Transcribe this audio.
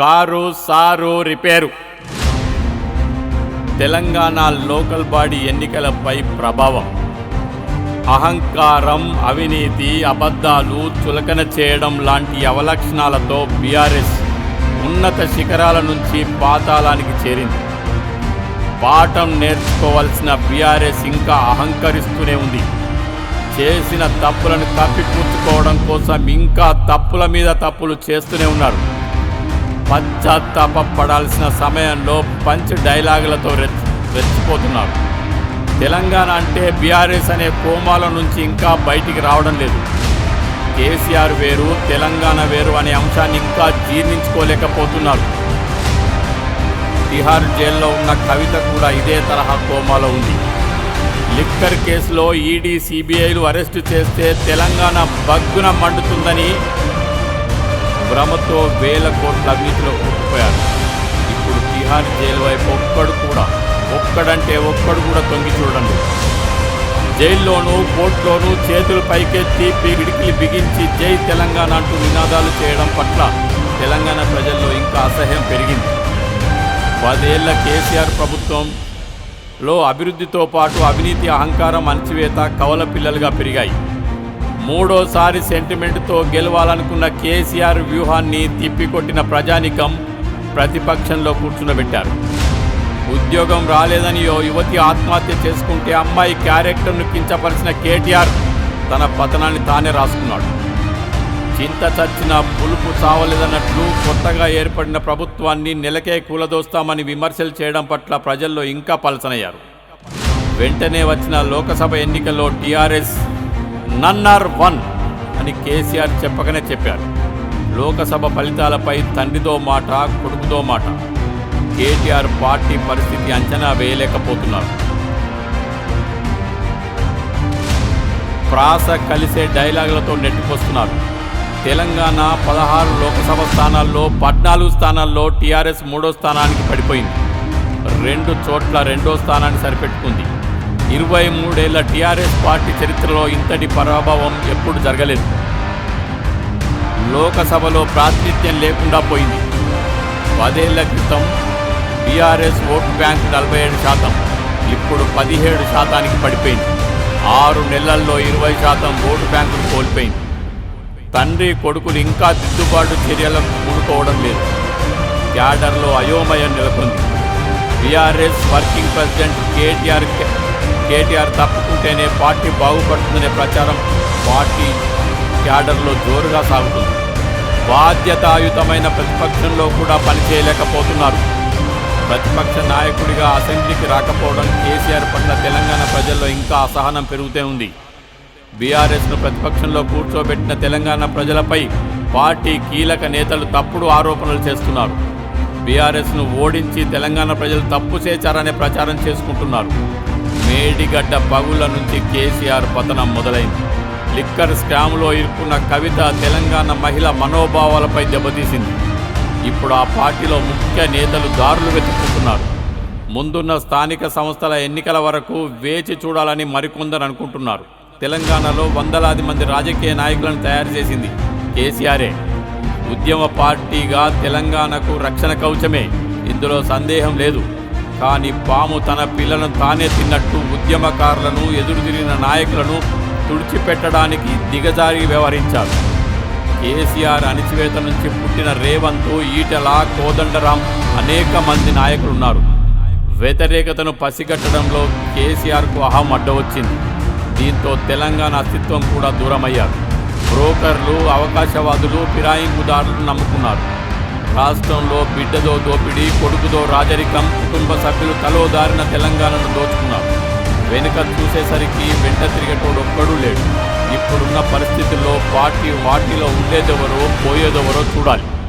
Car sir repair. Telangana local body ఎన్నికలపై ప్రభావం. అహంకారం అవినీతి అబద్ధాలు చులకన చేయడం లాంటి అవలక్షణాలతో బీఆర్ఎస్ ఉన్నత శిఖరాల నుంచి పాతాళానికి చేరింది. పాఠం నేర్చుకోవాల్సిన బీఆర్ఎస్ ఇంకా అహంకరిస్తూనే ఉంది. చేసిన తప్పులను కప్పిపుచ్చుకోవడం కోసం ఇంకా తప్పుల మీద తప్పులు చేస్తూనే ఉన్నారు. పశ్చాత్తాపడాల్సిన సమయంలో పంచ్ డైలాగులతో రెచ్చి రెచ్చిపోతున్నారు. తెలంగాణ అంటే బీఆర్ఎస్ అనే కోమాల నుంచి ఇంకా బయటికి రావడం లేదు. కేసీఆర్ వేరు తెలంగాణ వేరు అనే అంశాన్ని ఇంకా జీర్ణించుకోలేకపోతున్నారు. తిహార్ జైల్లో ఉన్న కవిత కూడా ఇదే తరహా కోమాలో ఉంది. లిక్కర్ కేసులో ఈడీ సిబిఐలు అరెస్టు చేస్తే తెలంగాణ బగ్గున మండుతుందని భ్రమతో వేల కోట్ల అవినీతిలో కొట్టుకుపోయారు ఇప్పుడు తిహార్ జైలు వైపు ఒక్కడు కూడా ఒక్కడంటే ఒక్కడు కూడా తొంగి చూడండి. జైల్లోనూ కోర్టులోనూ చేతులు పైకెత్తి పిడికిలి బిగించి జై తెలంగాణ అంటూ నినాదాలు చేయడం పట్ల తెలంగాణ ప్రజల్లో ఇంకా అసహ్యం పెరిగింది. పదేళ్ళ కేసీఆర్ ప్రభుత్వంలో అభివృద్ధితో పాటు అవినీతి అహంకారం అణచివేత కవల పిల్లలుగా పెరిగాయి. మూడోసారి సెంటిమెంట్తో గెలవాలనుకున్న కేసీఆర్ వ్యూహాన్ని తిప్పికొట్టిన ప్రజానికం ప్రతిపక్షంలో కూర్చునబెట్టారు. ఉద్యోగం రాలేదని ఓ యువతి ఆత్మహత్య చేసుకుంటే అమ్మాయి క్యారెక్టర్ను కించపరిచిన కేటీఆర్ తన పతనాన్ని తానే రాసుకున్నాడు. చింత చచ్చిన పులుపు చావలేదన్నట్లు కొత్తగా ఏర్పడిన ప్రభుత్వాన్ని నెలకే కూలదోస్తామని విమర్శలు చేయడం పట్ల ప్రజల్లో ఇంకా పలసనయ్యారు. వెంటనే వచ్చిన లోకసభ ఎన్నికల్లో టీఆర్ఎస్ నన్నర్ వన్ అని కేసీఆర్ చెప్పకనే చెప్పారు. లోకసభ ఫలితాలపై తండ్రితో మాట కొడుకుతో మాట. కేటీఆర్ పార్టీ పరిస్థితి అంచనా వేయలేకపోతున్నారు. ప్రాస కలిసే డైలాగులతో నెట్టుకొస్తున్నారు. తెలంగాణ పదహారు లోకసభ స్థానాల్లో పద్నాలుగు స్థానాల్లో టీఆర్ఎస్ మూడో స్థానానికి పడిపోయింది. రెండు చోట్ల రెండో స్థానాన్ని సరిపెట్టుకుంది. ఇరవై మూడేళ్ళ టీఆర్ఎస్ పార్టీ చరిత్రలో ఇంతటి పరాభవం ఎప్పుడు జరగలేదు. లోకసభలో ప్రాతినిధ్యం లేకుండా పోయింది. పదేళ్ళ క్రితం బీఆర్ఎస్ ఓటు బ్యాంక్ నలభై ఏడు శాతం ఇప్పుడు పదిహేడు శాతానికి పడిపోయింది. ఆరు నెలల్లో ఇరవై శాతం ఓటు బ్యాంకును కోల్పోయింది. తండ్రి కొడుకులు ఇంకా దిద్దుబాటు చర్యలకు కూడుకోవడం లేదు. క్యాడర్లో అయోమయం నెలకొంది. BRS working president KTR KTR తప్పుకుంటేనే party బాగుపడుతుందనే ప్రచారం పార్టీ క్యాడర్లో జోరుగా సాగుతుంది. బాధ్యతాయుతమైన ప్రతిపక్షంలో కూడా పనిచేయలేకపోతున్నారు. ప్రతిపక్ష నాయకుడిగా అసెంబ్లీకి రాకపోవడం కేసీఆర్ పట్ల తెలంగాణ ప్రజల్లో ఇంకా అసహనం పెరుగుతూ ఉంది. బీఆర్ఎస్ను ప్రతిపక్షంలో కూర్చోబెట్టిన తెలంగాణ ప్రజలపై పార్టీ కీలక నేతలు తప్పుడు ఆరోపణలు చేస్తున్నారు. బీఆర్ఎస్ను ఓడించి తెలంగాణ ప్రజలు తప్పు చేశారనే ప్రచారం చేసుకుంటున్నారు. మేడిగడ్డ పగుల నుంచి కేసీఆర్ పతనం మొదలైంది. లిక్కర్ స్కామ్లో ఇరుక్కున్న కవిత తెలంగాణ మహిళ మనోభావాలపై దెబ్బతీసింది. ఇప్పుడు ఆ పార్టీలో ముఖ్య నేతలు దారులు వెతుక్కుంటున్నారు ముందున్న స్థానిక సంస్థల ఎన్నికల వరకు వేచి చూడాలని మరికొందరు అనుకుంటున్నారు. తెలంగాణలో వందలాది మంది రాజకీయ నాయకులను తయారు చేసింది కేసీఆరే. ఉద్యమ పార్టీగా తెలంగాణకు రక్షణ కవచమే. ఇందులో సందేహం లేదు. కానీ పాము తన పిల్లలను తానే తిన్నట్టు ఉద్యమకారులను ఎదురుదిరిగిన నాయకులను తుడిచిపెట్టడానికి దిగజారి వ్యవహరించారు. కేసీఆర్ అణిచివేత నుంచి పుట్టిన రేవంత్ ఈటల కోదండరాం అనేక మంది నాయకులున్నారు. వ్యతిరేకతను పసిగట్టడంలో కేసీఆర్కు అహం అడ్డవచ్చింది. దీంతో తెలంగాణ అస్తిత్వం కూడా దూరమయ్యారు. బ్రోకర్లు అవకాశవాదులు ఫిరాయింపుదారులు నమ్ముకున్నారు. రాష్ట్రంలో బిడ్డదో దోపిడీ కొడుకుదో రాజరికం కుటుంబ సభ్యులు తలోదారిన తెలంగాణను దోచుకున్నారు. వెనుక చూసేసరికి వెంట తిరిగేటోడు ఒక్కడూ లేడు. ఇప్పుడున్న పరిస్థితుల్లో పార్టీ వాటిలో ఉండేదెవరో పోయేదెవరో చూడాలి.